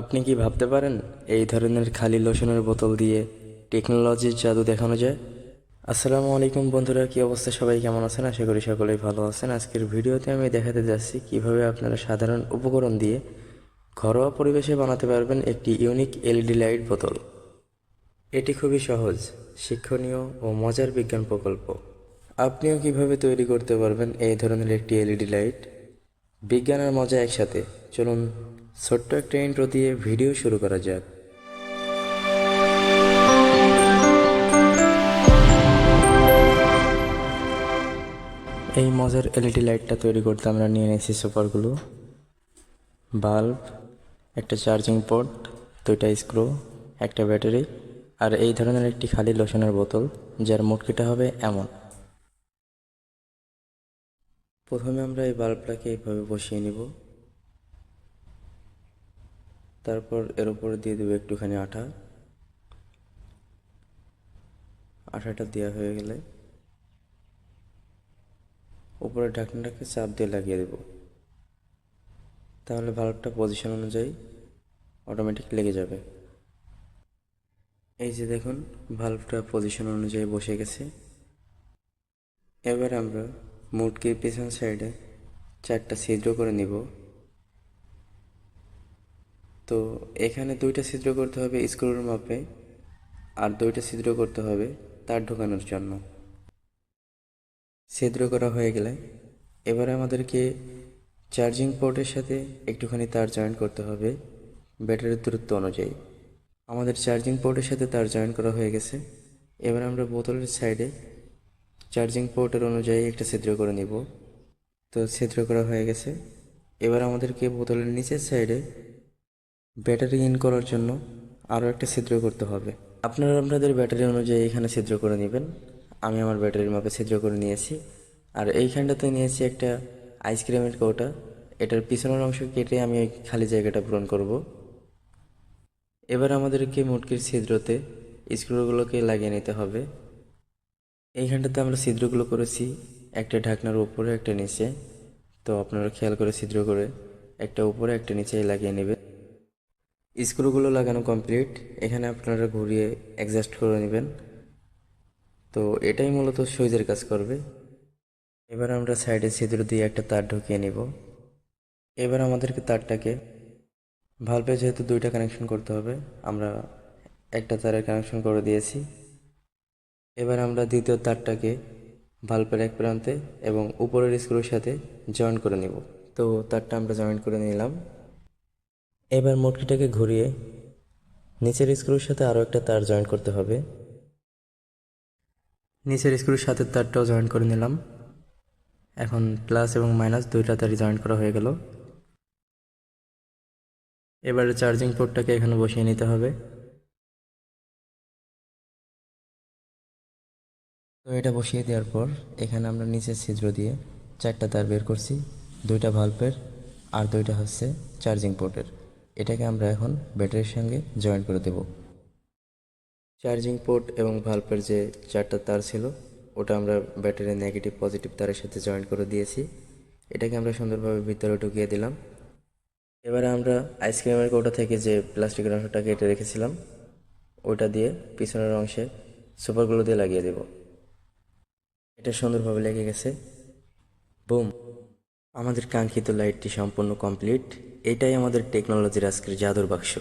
আপনি কি ভাবতে পারেন এই ধরনের খালি লোশনের বোতল দিয়ে টেকনোলজির জাদু দেখানো যায়? আসসালামু আলাইকুম বন্ধুরা, কি অবস্থা? সবাই কেমন আছেন? আশা করি সকলেই ভালো আছেন। আজকের ভিডিওতে আমি দেখাতে যাচ্ছি কীভাবে আপনারা সাধারণ উপকরণ দিয়ে ঘরোয়া পরিবেশে বানাতে পারবেন একটি ইউনিক এলইডি লাইট বোতল। এটি খুবই সহজ, শিক্ষণীয় ও মজার বিজ্ঞান প্রকল্প। আপনিও কীভাবে তৈরি করতে পারবেন এই ধরনের একটি এলইডি লাইট? বিজ্ঞান আর মজা একসাথে। চলুন ছোট্ট একটা ইন্ট্রো দিয়ে ভিডিও শুরু করা যাক। এই মজার এলইডি লাইটটা তৈরি করতে আমরা নিয়ে নিয়েছি সুপারগুলো বাল্ব, একটা চার্জিং পোর্ট দুইটা স্ক্রু একটা ব্যাটারি আর এই ধরনের একটি খালি লোশনের বোতল, যার মুটকিটা হবে এমন। প্রথমে আমরা এই বাল্বটাকে এইভাবে বসিয়ে নিব। তারপর এর উপরে দিয়ে দেবো একটুখানি আঠা। আঠাটা দেওয়া হয়ে গেলে উপরে ঢাকনাটাকে চাপ দিয়ে লাগিয়ে দেব। তাহলে বাল্বটা পজিশন অনুযায়ী অটোমেটিক লেগে যাবে। এই যে দেখুন ভাল্বটা পজিশন অনুযায়ী বসে গেছে। এবার আমরা মুটকির পেছন সাইডে চারটা ছিদ্র করে নিব। তো এখানে দুইটা ছিদ্র করতে হবে স্ক্রুর মাপে আর দুইটা ছিদ্র করতে হবে তার ঢোকানোর জন্য। ছিদ্র করা হয়ে গেলে এবারে আমাদেরকে চার্জিং পোর্টের সাথে একটুখানি তার জয়েন করতে হবে ব্যাটারির দূরত্ব অনুযায়ী। আমাদের চার্জিং পোর্টের সাথে তার জয়েন করা হয়ে গেছে। এবার আমরা বোতলের সাইডে চার্জিং পোর্টের অনুযায়ী একটা ছিদ্র করে নিব। তো ছিদ্র করা হয়ে গেছে। এবার আমাদেরকে বোতলের নিচের সাইডে ব্যাটারি ইন করার জন্য আরও একটা ছিদ্র করতে হবে। আপনারা আপনাদের ব্যাটারি অনুযায়ী এখানে ছিদ্র করে নেবেন। আমি আমার ব্যাটারির মাপে ছিদ্র করে নিয়েছি। আর এইখানটাতে নিয়েছি একটা আইসক্রিমের কৌটা। এটার পিছনের অংশ কেটে আমি ওই খালি জায়গাটা পূরণ করব। এবার আমাদেরকে মুটকির ছিদ্রতে স্ক্রুগুলোকে লাগিয়ে নিতে হবে। এইখানটাতে আমরা ছিদ্রগুলো করেছি, একটা ঢাকনার উপরে, একটা নিচে। তো আপনারা খেয়াল করে ছিদ্র করে একটা উপরে, একটা নিচে লাগিয়ে নেবে স্ক্রুগুলো লাগানো কমপ্লিট এখানে আপনারা ঘুরিয়ে অ্যাডজাস্ট করে নেবেন। তো এটাই মূলত সুইচের কাজ করবে। এবার আমরা সাইডে ছিদ্র দিয়ে একটা তার ঢুকিয়ে নিব। এবার আমাদেরকে তারটাকে ভালভে যেহেতু দুইটা কানেকশন করতে হবে, আমরা একটা তারের কানেকশন করে দিয়েছি। এবার আমরা দ্বিতীয় তারটাকে ভালভের এক প্রান্তে এবং উপরের স্ক্রুর সাথে জয়েন করে নিব। তো তারটা আমরা জয়েন করে নিলাম। এবার মোটকিটাকে ঘুরিয়ে নিচের স্ক্রুর সাথে আরও একটা তার জয়েন করতে হবে। নিচের স্ক্রুর সাথে তারটাও জয়েন করে নিলাম। এখন প্লাস এবং মাইনাস দুইটা তারই জয়েন করা হয়ে গেল। এবারে চার্জিং পোর্টটাকে এখানে বসিয়ে নিতে হবে। তো এটা বসিয়ে দেওয়ার পর এখানে আমরা নিচের ছিদ্র দিয়ে চারটা তার বের করছি। দুইটা ভাল্বের আর দুইটা হচ্ছে চার্জিং পোর্টের এটাকে আমরা এখন ব্যাটারির সঙ্গে জয়েন করে দেব। চার্জিং পোর্ট এবং ভাল্বের যে চারটা তার ছিল, ওটা আমরা ব্যাটারির নেগেটিভ, পজিটিভ তারের সাথে জয়েন করে দিয়েছি। এটাকে আমরা সুন্দরভাবে ভিতরে ঢুকিয়ে দিলাম। এবারে আমরা আইসক্রিমের কৌটা থেকে যে প্লাস্টিকের অংশটা কেটে রেখেছিলাম, ওটা দিয়ে পিছনের অংশে সুপারগুলো দিয়ে লাগিয়ে দেব। এটা সুন্দরভাবে লেগে গেছে। বুম! আমাদের কাঙ্ক্ষিত লাইটটি সম্পূর্ণ কমপ্লিট এটাই আমাদের টেকনোলজির আজকের জাদুর বাক্স।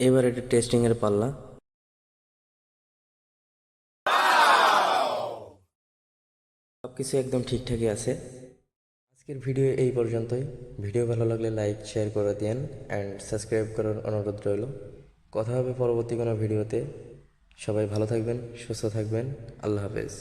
এবার এটা টেস্টিংয়ের পাল্লা। সব কিছু একদম ঠিকঠাকই আছে। আজকের ভিডিও এই পর্যন্তই। ভিডিও ভালো লাগলে লাইক শেয়ার করে দিন অ্যান্ড সাবস্ক্রাইব করার অনুরোধ রইল। কথা হবে পরবর্তী কোনো ভিডিওতে। সবাই ভালো থাকবেন, সুস্থ থাকবেন। আল্লাহ হাফেজ।